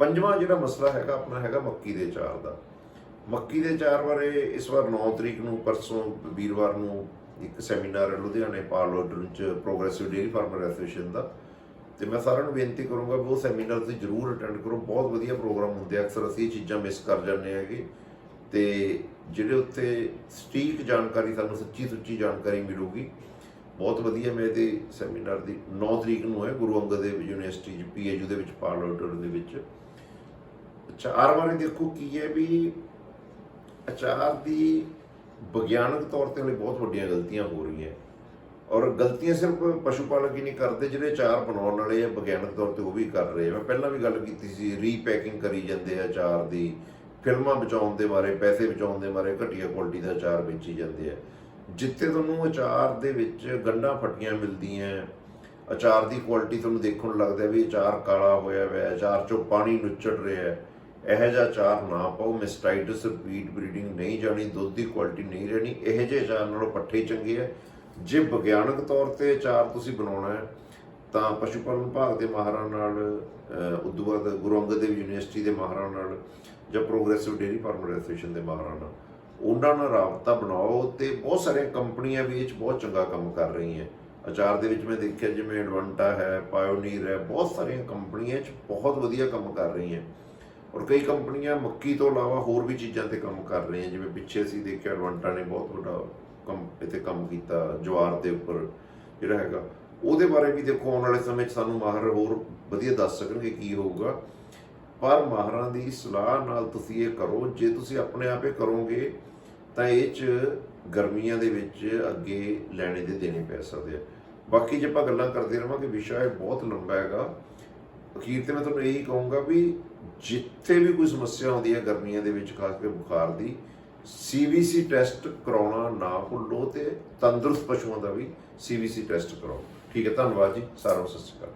ਪੰਜਵਾਂ ਜਿਹੜਾ ਮਸਲਾ ਹੈਗਾ, ਆਪਣਾ ਹੈਗਾ ਮੱਕੀ ਦੇ ਚਾਰ ਦਾ। ਮੱਕੀ ਦੇ ਚਾਰ ਬਾਰੇ ਇਸ ਵਾਰ 9 ਤਰੀਕ ਨੂੰ, ਪਰਸੋਂ ਵੀਰਵਾਰ ਨੂੰ ਇੱਕ ਸੈਮੀਨਾਰ ਹੈ ਲੁਧਿਆਣੇ ਪਾਲ ਆਰਡਰ ਚ ਪ੍ਰੋਗਰੈਸਿਵ ਡੇਅਰੀ ਫਾਰਮਰ ਐਸੋਸੀਏਸ਼ਨ ਦਾ। ਤੇ ਮੈਂ ਸਾਰਿਆਂ ਨੂੰ ਬੇਨਤੀ ਕਰੂੰਗਾ ਵੀ ਉਹ ਸੈਮੀਨਾਰ ਤੁਸੀਂ ਜਰੂਰ ਅਟੈਂਡ ਕਰੋ। ਬਹੁਤ ਵਧੀਆ ਪ੍ਰੋਗਰਾਮ ਹੁੰਦੇ ਆ, ਅਕਸਰ ਅਸੀਂ ਇਹ ਚੀਜ਼ਾਂ ਮਿਸ ਕਰ ਜਾਂਦੇ ਹੈਗੇ। ਤੇ ਜਿਹੜੇ ਉੱਥੇ ਸਟੀਕ ਜਾਣਕਾਰੀ, ਸਾਨੂੰ ਸੱਚੀ ਸੁੱਚੀ ਜਾਣਕਾਰੀ ਮਿਲੂਗੀ। ਬਹੁਤ ਵਧੀਆ ਮੈਂ ਇਹਦੇ ਸੈਮੀਨਾਰ ਦੀ 9 ਤਰੀਕ ਨੂੰ ਹੈ, ਗੁਰੂ ਅੰਗਦ ਦੇਵ ਯੂਨੀਵਰਸਿਟੀ ਚ ਪੀਏਯੂ ਦੇ ਵਿੱਚ, ਪਾਲ ਆਰਡਰ ਦੇ ਵਿੱਚ। ਅਚਾਰ ਬਾਰੇ ਦੇਖੋ ਕੀ ਹੈ ਵੀ ਅਚਾਰ ਦੀ ਵਿਗਿਆਨਕ ਤੌਰ ਤੇ ਹਲੇ ਬਹੁਤ ਵੱਡੀਆਂ ਗਲਤੀਆਂ ਹੋ ਰਹੀਆਂ। ਔਰ ਗਲਤੀਆਂ ਸਿਰਫ ਪਸ਼ੂ ਪਾਲਕ ਹੀ ਨਹੀਂ ਕਰਦੇ ਜਿਹੜੇ ਅਚਾਰ ਬਣਾਉਣ ਵਾਲੇ ਆ ਵਿਗਿਆਨਕ ਤੌਰ ਤੇ ਉਹ ਵੀ ਕਰ ਰਹੇ ਆ। ਮੈਂ ਪਹਿਲਾਂ ਵੀ ਗੱਲ ਕੀਤੀ ਸੀ ਰੀਪੈਕਿੰਗ ਕਰੀ ਜਾਂਦੇ ਆ ਅਚਾਰ ਦੀ, ਫਿਲਮਾਂ ਬਚਾਉਣ ਦੇ ਬਾਰੇ, ਪੈਸੇ ਬਚਾਉਣ ਦੇ ਬਾਰੇ, ਘਟੀਆ ਕੁਆਲਿਟੀ ਦਾ ਅਚਾਰ ਵੇਚੀ ਜਾਂਦੇ ਆ। ਜਿੱਥੇ ਤੁਹਾਨੂੰ ਅਚਾਰ ਦੇ ਵਿੱਚ ਗੰਢਾਂ ਫਟੀਆਂ ਮਿਲਦੀਆਂ, ਅਚਾਰ ਦੀ ਕੁਆਲਿਟੀ ਤੁਹਾਨੂੰ ਦੇਖਣ ਨੂੰ ਲੱਗਦਾ ਵੀ ਅਚਾਰ ਕਾਲਾ ਹੋਇਆ ਹੋਇਆ ਅਚਾਰ ਚੋਂ ਪਾਣੀ ਨੁੱਚੜ ਰਿਹਾ। ਹੈ ਇਹੋ ਜਿਹਾ ਅਚਾਰ ਨਾ ਪਾਓ ਮਿਸਟਾਈਟਸ ਰਿਪੀਟ ਬਰੀਡਿੰਗ ਨਹੀਂ ਜਾਣੀ, ਦੁੱਧ ਦੀ ਕੁਆਲਿਟੀ ਨਹੀਂ ਰਹਿਣੀ, ਇਹੋ ਜਿਹੇ ਅਚਾਰ ਨਾਲੋਂ ਪੱਠੇ ਚੰਗੇ ਆ। ਜੇ ਵਿਗਿਆਨਕ ਤੌਰ ਤੇ ਅਚਾਰ ਤੁਸੀਂ ਬਣਾਉਣਾ ਹੈ, ਤਾਂ ਪਸ਼ੂ ਪਾਲਣ ਵਿਭਾਗ ਦੇ ਮਾਹਰਾਂ ਨਾਲ ਉਦੋਂ ਬਾਅਦ ਗੁਰੂ ਅੰਗਦ ਦੇਵ ਯੂਨੀਵਰਸਿਟੀ ਦੇ ਮਾਹਰਾਂ ਨਾਲ ਜਾਂ ਪ੍ਰੋਗਰੈਸਿਵ ਡੇਅਰੀ ਫਾਰਮਰ ਐਸੋਸੀਏਸ਼ਨ ਦੇ ਮਾਹਰਾਂ ਨਾਲ, ਉਹਨਾਂ ਨਾਲ ਰਾਬਤਾ ਬਣਾਓ ਤੇ ਬਹੁਤ ਸਾਰੀਆਂ ਕੰਪਨੀਆਂ ਵੀ ਇਹ 'ਚ ਬਹੁਤ ਚੰਗਾ ਕੰਮ ਕਰ ਰਹੀਆਂ। ਅਚਾਰ ਦੇ ਵਿੱਚ ਮੈਂ ਦੇਖਿਆ ਜਿਵੇਂ ਐਡਵੰਟਾ ਹੈ ਪਾਇਓਨੀਰ ਹੈ, ਬਹੁਤ ਸਾਰੀਆਂ ਕੰਪਨੀਆਂ ਇਹ 'ਚ ਬਹੁਤ ਵਧੀਆ ਕੰਮ ਕਰ ਰਹੀਆਂ। ਔਰ ਕਈ ਕੰਪਨੀਆਂ ਮੱਕੀ ਤੋਂ ਇਲਾਵਾ ਹੋਰ ਵੀ ਚੀਜ਼ਾਂ ਤੇ ਕੰਮ ਕਰ ਰਹੀਆਂ, ਜਿਵੇਂ ਪਿੱਛੇ ਅਸੀਂ ਦੇਖਿਆ ਐਡਵਾਂਟਾ ਨੇ ਬਹੁਤ ਵੱਡਾ ਕੰਮ ਇੱਥੇ ਕੰਮ ਕੀਤਾ, ਜਵਾਰ ਦੇ ਉੱਪਰ ਜਿਹੜਾ ਹੈਗਾ। ਉਹਦੇ ਬਾਰੇ ਵੀ ਦੇਖੋ, ਆਉਣ ਵਾਲੇ ਸਮੇਂ 'ਚ ਸਾਨੂੰ ਮਾਹਰ ਹੋਰ ਵਧੀਆ ਦੱਸ ਸਕਣਗੇ ਕੀ ਹੋਊਗਾ। ਪਰ ਮਾਹਰਾਂ ਦੀ ਸਲਾਹ ਨਾਲ ਤੁਸੀਂ ਇਹ ਕਰੋ, ਜੇ ਤੁਸੀਂ ਆਪਣੇ ਆਪੇ ਕਰੋਗੇ, ਤਾਂ ਇਹ 'ਚ ਗਰਮੀਆਂ ਦੇ ਵਿੱਚ ਅੱਗੇ ਲੈਣੇ ਦੇ ਦੇਣੇ ਪੈ ਸਕਦੇ ਆ। ਬਾਕੀ ਜੇ ਆਪਾਂ ਗੱਲਾਂ ਕਰਦੇ ਰਵਾਂਗੇ, ਵਿਸ਼ਾ ਇਹ ਬਹੁਤ ਲੰਬਾ ਹੈਗਾ। ਅਖੀਰ ਤੇ ਮੈਂ ਤੁਹਾਨੂੰ ਇਹੀ ਕਹੂੰਗਾ ਵੀ ਜਿੱਥੇ ਵੀ ਕੋਈ ਸਮੱਸਿਆ ਆਉਂਦੀ ਹੈ ਗਰਮੀਆਂ ਦੇ ਵਿੱਚ, ਖਾਸ ਕਰਕੇ ਬੁਖਾਰ ਦੀ ਸੀਵੀਸੀ ਟੈਸਟ ਕਰਾਉਣਾ ਨਾ ਭੁੱਲੋ ਤੇ ਤੰਦਰੁਸਤ ਪਸ਼ੂਆਂ ਦਾ ਵੀ ਸੀਵੀਸੀ ਟੈਸਟ ਕਰਾਓ। ਠੀਕ ਹੈ, ਧੰਨਵਾਦ ਜੀ, ਸਾਰਿਆਂ ਨੂੰ ਸਤਿ ਸ਼੍ਰੀ ਅਕਾਲ।